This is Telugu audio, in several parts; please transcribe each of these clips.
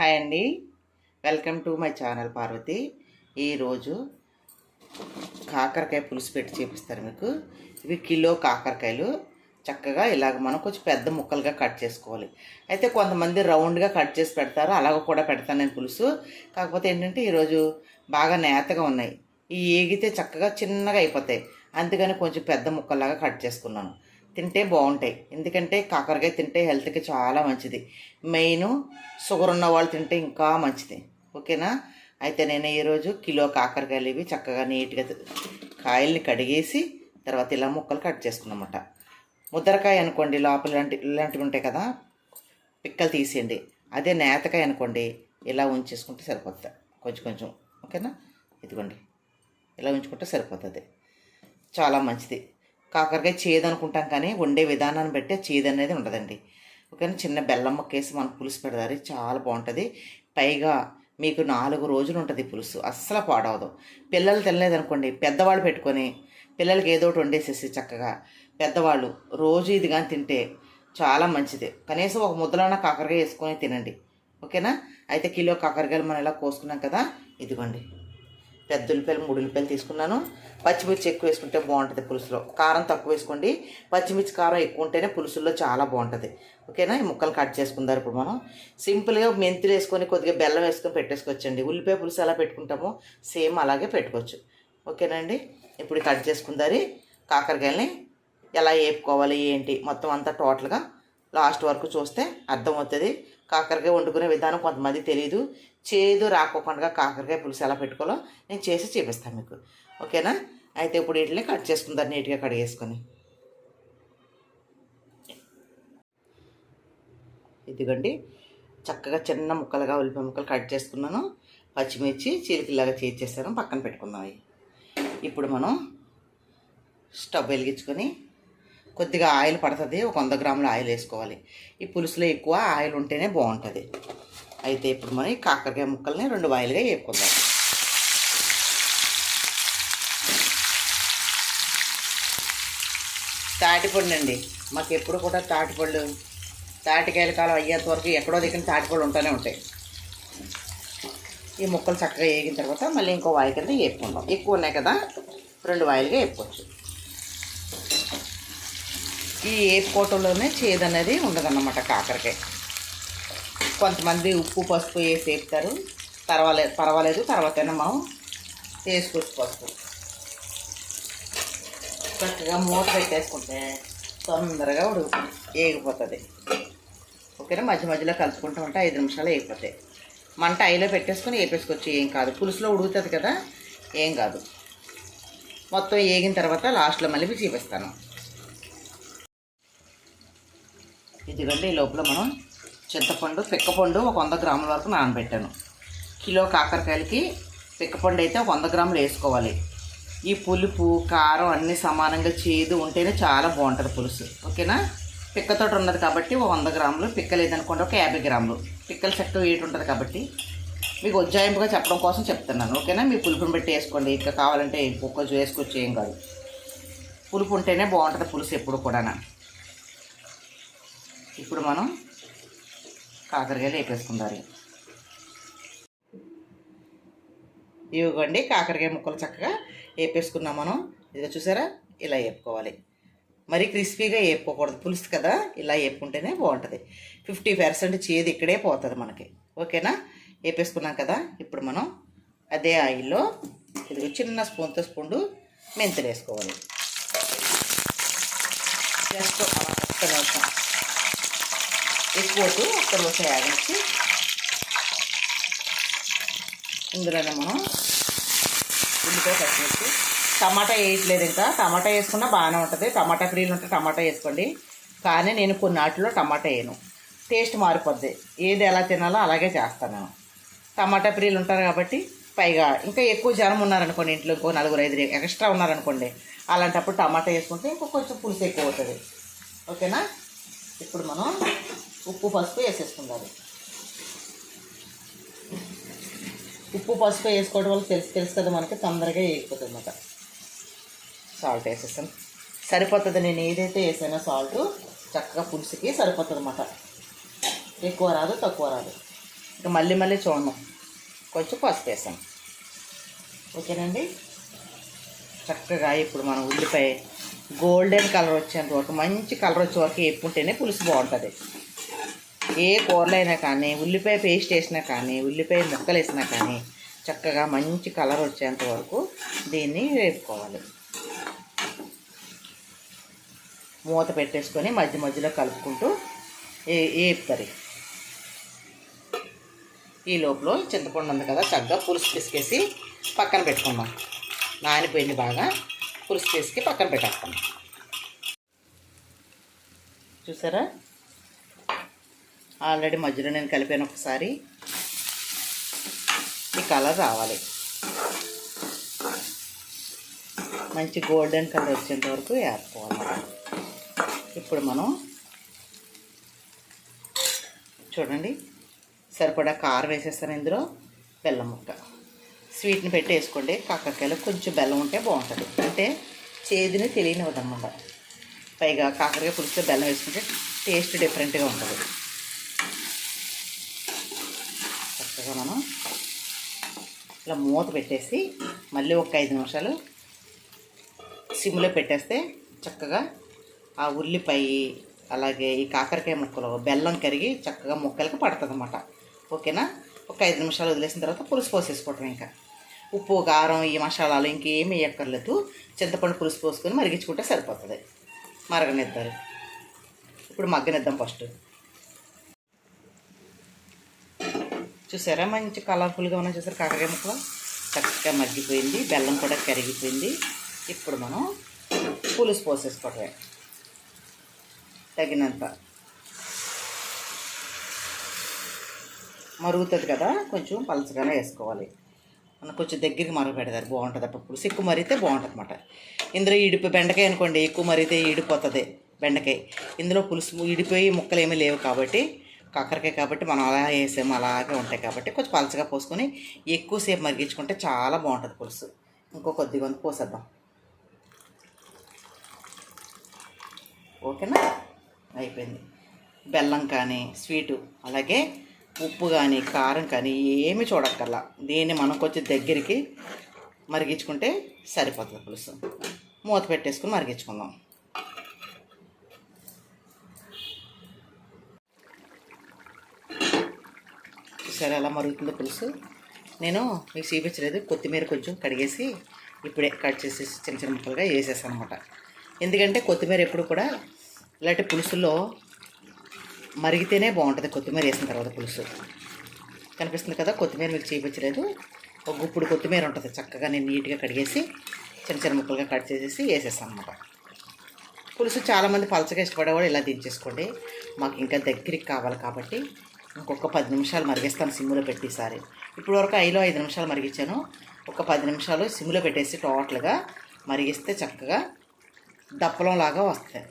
హాయ్ అండి. Welcome to my channel Parvathi ఈరోజు కాకరకాయ పులుసు పెట్టి చూపిస్తారు మీకు. ఇవి కిలో కాకరకాయలు. చక్కగా ఇలాగ మనం కొంచెం పెద్ద ముక్కలుగా కట్ చేసుకోవాలి. అయితే కొంతమంది రౌండ్గా కట్ చేసి పెడతారు. అలాగ కూడా పెడతాను నేను పులుసు. కాకపోతే ఏంటంటే ఈరోజు బాగా నేతగా ఉన్నాయి. ఈ ఏగితే చక్కగా చిన్నగా అయిపోతాయి. అందుకని కొంచెం పెద్ద ముక్కల్లాగా కట్ చేసుకున్నాను. తింటే బాగుంటాయి. ఎందుకంటే కాకరకాయ తింటే హెల్త్కి చాలా మంచిది. మెయిన్ షుగర్ ఉన్న వాళ్ళు తింటే ఇంకా మంచిది. ఓకేనా? అయితే నేను ఈరోజు కిలో కాకరకాయలు ఇవి చక్కగా నీట్గా కాయల్ని కడిగేసి తర్వాత ఇలా ముక్కలు కట్ చేసుకున్నమాట. ముద్దరకాయ అనుకోండి లోపల ఇలాంటివి ఉంటాయి కదా పిక్కలు తీసేయండి. అదే నేతకాయ అనుకోండి ఇలా ఉంచేసుకుంటే సరిపోతుంది కొంచెం కొంచెం. ఓకేనా? ఇదిగోండి. ఇలా ఉంచుకుంటే సరిపోతుంది. చాలా మంచిది. కాకరకాయ చేదు అనుకుంటాం కానీ వండే విధానాన్ని బట్టి చేదు అనేది ఉండదండి. ఓకేనా? చిన్న బెల్లం ముక్కేసి మనం పులుసు పెడతారు. చాలా బాగుంటుంది. పైగా మీకు నాలుగు రోజులు ఉంటుంది పులుసు. అస్సలు పాడవదు. పిల్లలు తినలేదనుకోండి పెద్దవాళ్ళు పెట్టుకొని పిల్లలకి ఏదో ఒకటి వండేసేసి చక్కగా పెద్దవాళ్ళు రోజు ఇది కానీ తింటే చాలా మంచిది. కనీసం ఒక ముద్దలన్న కాకరకాయ వేసుకొని తినండి. ఓకేనా? అయితే కిలో కాకరకాయలు మనం ఇలా కోసుకున్నాం కదా ఇదిగోండి. పెద్ద ఉల్లిపాయలు మూడు ఉల్లిపాయలు తీసుకున్నాను. పచ్చిమిర్చి ఎక్కువ వేసుకుంటే బాగుంటుంది పులుసులో. కారం తక్కువ వేసుకోండి. పచ్చిమిర్చి కారం ఎక్కువ ఉంటేనే పులుసుల్లో చాలా బాగుంటుంది. ఓకేనా? ఈ ముక్కలు కట్ చేసుకుందారు ఇప్పుడు మనం. సింపుల్గా మెంతులు వేసుకొని కొద్దిగా బెల్లం వేసుకొని పెట్టేసుకోవచ్చండి. ఉల్లిపాయ పులుసు ఎలా పెట్టుకుంటామో సేమ్ అలాగే పెట్టుకోవచ్చు. ఓకేనండి ఇప్పుడు కట్ చేసుకుందారి కాకరకాయలని ఎలా వేపుకోవాలి ఏంటి? మొత్తం అంతా టోటల్గా లాస్ట్ వరకు చూస్తే అర్థమవుతుంది. కాకరకాయ వండుకునే విధానం కొంతమంది తెలియదు చేదు రాకోకుండా కాకరకాయ పులుసు ఎలా పెట్టుకోవాలో నేను చేసి చూపిస్తాను మీకు. ఓకేనా? అయితే ఇప్పుడు వీటిని కట్ చేసుకుందాం నీట్గా కడిగేసుకొని. ఇదిగోండి. చక్కగా చిన్న ముక్కలుగా ఉల్లిపాయ ముక్కలు కట్ చేసుకున్నాను. పచ్చిమిర్చి చీలికలాగా చేసేసాను. పక్కన పెట్టుకుందాం అవి. ఇప్పుడు మనం స్టవ్ వెలిగించుకొని కొద్దిగా ఆయిల్ పడుతుంది ఒక వంద గ్రాముల ఆయిల్ వేసుకోవాలి. ఈ పులుసులో ఎక్కువ ఆయిల్ ఉంటేనే బాగుంటుంది. అయితే ఇప్పుడు మనం కాకరకాయ ముక్కల్ని రెండు వాయిలుగా వేపుకుందాం. తాటిపండు అండి మాకు ఎప్పుడు కూడా తాటిపళ్ళు తాటికాయల కాలం అయ్యేంత వరకు ఎక్కడో దిగిన తాటిపళ్ళు ఉంటూనే ఉంటాయి. ఈ ముక్కలు చక్కగా వేగిన తర్వాత మళ్ళీ ఇంకో వాయి కింద వేపుకుందాం. ఎక్కువ ఉన్నాయి కదా రెండు వాయిలుగా వేపుకోవచ్చు. ఈ ఏపుకోవటంలోనే చేదు అనేది ఉండదన్నమాట కాకరకాయ. కొంతమంది ఉప్పు పసుపు వేసి వేపుతారు. పర్వాలేదు పర్వాలేదు తర్వాతైనా మనం వేసుకోవచ్చు పసుపు. చక్కగా మూత పెట్టేసుకుంటే తొందరగా ఉడుకుతుంది వేగిపోతుంది ఓకేనా? మధ్య మధ్యలో కలుపుకుంటూ ఉంటే ఐదు నిమిషాలు వేగిపోతాయి మంట ఐలో పెట్టేసుకొని వేపేసుకోవచ్చు ఏం కాదు. పులుసులో ఉడుకుతుంది కదా ఏం కాదు. మొత్తం వేగిన తర్వాత లాస్ట్లో మళ్ళీ చూపిస్తాను ఇదిగండి ఈ లోపల మనం చింతపండు పిక్కపండు ఒక వంద గ్రాముల వరకు నానబెట్టాను. కిలో కాకరకాయలకి పిక్కపండు అయితే ఒక వంద గ్రాములు వేసుకోవాలి. ఈ పులుపు కారం అన్నీ సమానంగా చేదు ఉంటేనే చాలా బాగుంటుంది పులుసు. ఓకేనా? పిక్కతోటి ఉన్నది కాబట్టి ఒక వంద గ్రాములు పిక్క లేదనుకోండి ఒక యాభై గ్రాములు. పిక్కల చెక్క వేటి ఉంటుంది కాబట్టి మీకు ఉజ్జాయింపుగా చెప్పడం కోసం చెప్తున్నాను. ఓకేనా? మీ పులుపుని బట్టి వేసుకోండి. ఇంకా కావాలంటే కొంచెం వేసుకొచ్చి ఏం కాదు. పులుపు ఉంటేనే బాగుంటుంది పులుసు ఎప్పుడు కూడా ఇప్పుడు మనం కాకరకాయలు వేపేసుకుందాం ఇవ్వండి కాకరకాయ ముక్కలు చక్కగా వేపేసుకున్నాం మనం. ఇదిగో చూసారా? ఇలా వేపుకోవాలి మరీ క్రిస్పీగా వేపుకోకూడదు పులుసు కదా? ఇలా వేపుకుంటేనే బాగుంటుంది. ఫిఫ్టీ పర్సెంట్ చేదు ఇక్కడే పోతుంది మనకి. ఓకేనా? వేపేసుకున్నాం కదా? ఇప్పుడు మనం అదే ఆయిల్లో ఇదిగో చిన్న స్పూన్తో స్పూండు మెంతులు వేసుకోవాలి. జస్ట్ అలా ఒక్క ఎక్కువ ఒక్క నిమిషం యాగనిచ్చి ఇందులోనే మనం ఉల్లిపాయ పచ్చిమిర్చి టమాటా వేయట్లేదు ఇంకా. టమాటా వేసుకున్నా బాగానే ఉంటుంది. టమాటా ఫ్రీలు ఉంటే టమాటా వేసుకోండి. కానీ నేను కొన్ని వాటిలో టమాటా వేయను. టేస్ట్ మారిపోద్ది. ఏది ఎలా తినాలో అలాగే చేస్తాను నేను. టమాటా ఫ్రీలు ఉంటారు కాబట్టి పైగా ఇంకా ఎక్కువ జనం ఉన్నారనుకోండి ఇంట్లో ఇంకో నలుగురు ఐదు ఎక్స్ట్రా ఉన్నారనుకోండి అలాంటప్పుడు టమాటా వేసుకుంటే ఇంకో కొంచెం పులుసు ఎక్కువ అవుతుంది. ఓకేనా? ఇప్పుడు మనం ఉప్పు పసుపు వేసేసుకుందాం ఉప్పు పసుపు వేసుకోవడం వల్ల తెలుసు తెలుసు కదా మనకి తొందరగా వేయకపోతుంది అన్నమాట సాల్ట్ వేసేస్తాను సరిపోతుంది నేను ఏదైతే వేసానో సాల్ట్ చక్కగా పులుసుకి సరిపోతుంది అన్నమాట ఎక్కువ రాదు తక్కువ రాదు. ఇక మళ్ళీ మళ్ళీ చూడను. కొంచెం పసుపు వేసాం ఓకేనండి? చక్కగా ఇప్పుడు మనం ఉల్లిపాయ గోల్డెన్ కలర్ వచ్చేంత వరకు మంచి కలర్ వచ్చే వరకు ఎప్పుంటేనే పులుసు బాగుంటుంది. ఏ కూరలైనా కానీ ఉల్లిపాయ పేస్ట్ వేసినా కానీ ఉల్లిపాయ ముక్కలు వేసినా కానీ చక్కగా మంచి కలర్ వచ్చేంత వరకు దీన్ని వేపుకోవాలి. మూత పెట్టేసుకొని మధ్య మధ్యలో కలుపుకుంటూ ఏ వేపుతారు ఈ లోపల చింతపండు ఉంది కదా చక్కగా పులుసు పిసికేసి పక్కన పెట్టుకుందాం. నానిపోయింది బాగా పులుసు పిసికి పక్కన పెట్టేస్తాం. చూసారా? ఆల్రెడీ మధ్యలో నేను కలిపాను ఒకసారి. ఈ కలర్ రావాలి. మంచి గోల్డెన్ కలర్ వచ్చేంత వరకు వేసుకోవాలి ఇప్పుడు మనం చూడండి సరిపడా కారం వేసేస్తాను ఇందులో బెల్లం ముక్క. స్వీట్ని పెట్టి వేసుకోండి. కాకరకాయలు కొంచెం బెల్లం ఉంటే బాగుంటుంది. అంటే చేదుని తెలియనివ్వదన్నమాట. పైగా కాకరకాయ పులిస్తే బెల్లం వేసుకుంటే టేస్ట్ డిఫరెంట్గా ఉంటుంది. చక్కగా మనం? ఇలా మూత పెట్టేసి మళ్ళీ ఒక ఐదు నిమిషాలు సిమ్లో పెట్టేస్తే చక్కగా ఆ ఉల్లిపాయ అలాగే ఈ కాకరకాయ ముక్కలు బెల్లం కరిగి చక్కగా ముక్కలకి పడుతుంది అన్నమాట. ఓకేనా? ఒక ఐదు నిమిషాలు వదిలేసిన తర్వాత పులుసు పోసేసుకోవటం ఇంకా. ఉప్పు కారం ఈ మసాలాలు ఇంకేమీ వేయక్కర్లేదు చింతపండు పులుసు పోసుకొని మరిగించుకుంటే సరిపోతుంది. మరగనిద్దారు. ఇప్పుడు మగ్గనిద్దాం ఫస్ట్. చూసారా? మంచి కలర్ఫుల్గా ఉన్నాయి చూసారు? కాకరకాయ ముక్కలు చక్కగా మగ్గిపోయింది. బెల్లం కూడా కరిగిపోయింది. ఇప్పుడు మనం పులుసు పోసేసుకోవటమే. తగినంత. మరుగుతుంది కదా? కొంచెం పలచగానే వేసుకోవాలి. మనం కొంచెం దగ్గరికి మరుగు పెడతారు. బాగుంటుంది అప్పుడు పులుసు. ఎక్కువ మరిగితే బాగుంటుంది అనమాట ఇందులో ఇడిపి బెండకాయ అనుకోండి. ఎక్కువ మరిగితే ఈడిపోతుంది బెండకాయ. ఇందులో పులుసు ఇడిపోయి ముక్కలు ఏమీ లేవు కాబట్టి కాకరకాయ కాబట్టి మనం అలా వేసాము అలాగే ఉంటాయి కాబట్టి కొంచెం పలచగా పోసుకొని ఎక్కువసేపు మరిగించుకుంటే చాలా బాగుంటుంది పులుసు. ఇంకో కొద్దిగా ఉంది పోసేద్దాం. ఓకేనా? అయిపోయింది. బెల్లం కానీ స్వీటు అలాగే ఉప్పు కానీ కారం కానీ ఏమి చూడక్కర్లా. దీన్ని మనం కొంచెం దగ్గరికి మరిగించుకుంటే సరిపోతుంది పులుసు. మూత పెట్టేసుకుని మరిగించుకుందాం. చూసారు ఎలా మరుగుతుందో పులుసు? నేను మీకు చూపించలేదు. కొత్తిమీర కొంచెం కడిగేసి ఇప్పుడే కట్ చేసేసి చిన్న చిన్న ముక్కలుగా వేసేసాను అనమాట ఎందుకంటే కొత్తిమీర ఎప్పుడు కూడా ఇలాంటి పులుసులో మరిగితేనే బాగుంటుంది కొత్తిమీర వేసిన తర్వాత పులుసు. కనిపిస్తుంది కదా కొత్తిమీర మీకు చూపించలేదు. ఒక గుప్పుడు కొత్తిమీర ఉంటుంది చక్కగా నేను నీట్గా కడిగేసి చిన్న చిన్న ముక్కలుగా కట్ చేసేసి వేసేస్తాను అనమాట పులుసు చాలామంది పలచగా ఇష్టపడేవాళ్ళు ఇలా దించేసుకోండి. మాకు ఇంకా దగ్గరికి కావాలి కాబట్టి ఇంకొక పది నిమిషాలు మరిగిస్తాను సిమ్లో పెట్టేసారి ఇప్పుడు వరకు ఐలో ఐదు నిమిషాలు మరిగించాను. ఒక పది నిమిషాలు సిమ్లో పెట్టేసి టోటల్గా మరిగిస్తే చక్కగా దప్పలం లాగా వస్తాయి.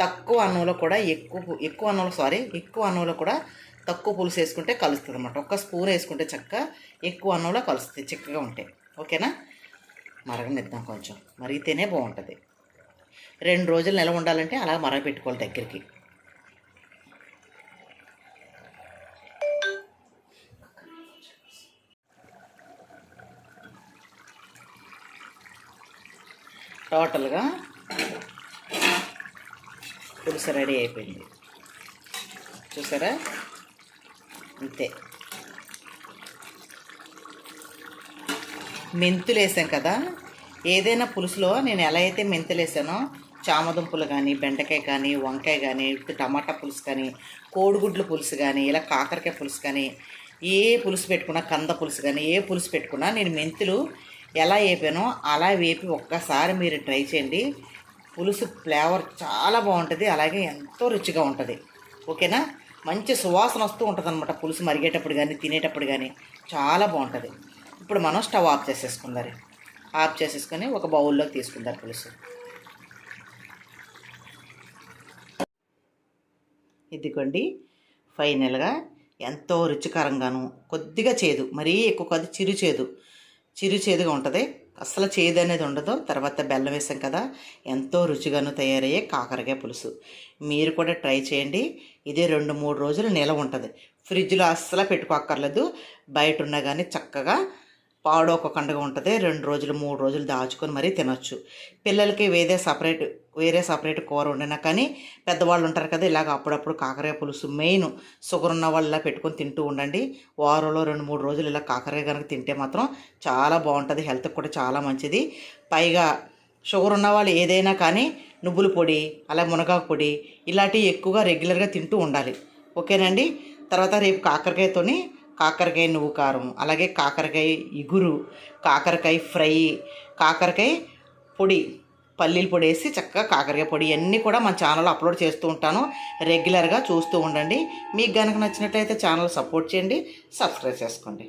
తక్కువ అన్నంలో కూడా ఎక్కువ ఎక్కువ అన్నంలో సారీ ఎక్కువ అన్నంలో కూడా తక్కువ పులుసు వేసుకుంటే కలుస్తుంది అనమాట ఒక్క స్పూన్ వేసుకుంటే చక్క ఎక్కువ అన్నంలో కలుస్తుంది చిక్కగా ఉంటాయి. ఓకేనా? మరగనిద్దాం కొంచెం. మరిగితేనే బాగుంటుంది. రెండు రోజులు నిలవ ఉండాలంటే అలా మరగపెట్టుకోవాలి దగ్గరికి. టోటల్గా పులుసు రెడీ అయిపోయింది. చూసారా? అంతే. మెంతులు వేసాం కదా? ఏదైనా పులుసులో నేను ఎలా అయితే మెంతులు వేసానో చామదుంపులు కానీ బెండకాయ కానీ వంకాయ కానీ టమాటా పులుసు కానీ కోడిగుడ్ల పులుసు కానీ ఇలా కాకరకాయ పులుసు కానీ ఏ పులుసు పెట్టుకున్నా కంద పులుసు కానీ ఏ పులుసు పెట్టుకున్నా నేను మెంతులు ఎలా వేపానో అలా వేపి ఒక్కసారి మీరు ట్రై చేయండి. పులుసు ఫ్లేవర్ చాలా బాగుంటుంది అలాగే ఎంతో రుచిగా ఉంటుంది. ఓకేనా? మంచి సువాసన వస్తూ ఉంటుంది అనమాట పులుసు మరిగేటప్పుడు కానీ తినేటప్పుడు కానీ చాలా బాగుంటుంది. ఇప్పుడు మనం స్టవ్ ఆఫ్ చేసేసుకుందారు ఆఫ్ చేసేసుకొని ఒక బౌల్లోకి తీసుకుందారు పులుసు. ఇదిగోండి. ఫైనల్గా ఎంతో రుచికరంగాను కొద్దిగా చేదు మరీ ఎక్కువ కాదు చిరు చేదు. చిరు చేదుగా ఉంటుంది. అస్సలు చేదు అనేది ఉండదు. తర్వాత బెల్లం వేసాం కదా ఎంతో రుచిగాను తయారయ్యే కాకరకాయ పులుసు. మీరు కూడా ట్రై చేయండి. ఇది రెండు మూడు రోజులు నిలవ ఉంటుంది. ఫ్రిడ్జ్లో అస్సలు పెట్టుకోక్కర్లేదు. బయట ఉన్నా కానీ చక్కగా పాడోకకుండా ఉంటుంది. రెండు రోజులు మూడు రోజులు దాచుకొని మరీ తినొచ్చు. పిల్లలకి వేరే సపరేట్ వేరే సపరేట్ కూర వండినా కానీ పెద్దవాళ్ళు ఉంటారు కదా ఇలాగ అప్పుడప్పుడు కాకరే పులుసు మెయిన్ షుగర్ ఉన్న వాళ్ళు ఇలా పెట్టుకొని తింటూ ఉండండి. వారంలో రెండు మూడు రోజులు ఇలా కాకరకాయ కనుక తింటే మాత్రం చాలా బాగుంటుంది. హెల్త్కి కూడా చాలా మంచిది. పైగా షుగర్ ఉన్న వాళ్ళు ఏదైనా కానీ నువ్వుల పొడి అలాగే మునగాకు పొడి ఇలాంటివి ఎక్కువగా రెగ్యులర్గా తింటూ ఉండాలి. ఓకేనండి? తర్వాత రేపు కాకరకాయతోని కాకరకాయ నువ్వు కారం అలాగే కాకరకాయ ఇగురు కాకరకాయ ఫ్రై కాకరకాయ పొడి పల్లీల పొడి వేసి చక్కగా కాకరకాయ పొడి ఇవన్నీ కూడా మన ఛానల్లో అప్లోడ్ చేస్తూ ఉంటాను. రెగ్యులర్గా చూస్తూ ఉండండి. మీకు కనుక నచ్చినట్లయితే ఛానల్ సపోర్ట్ చేయండి. సబ్స్క్రైబ్ చేసుకోండి.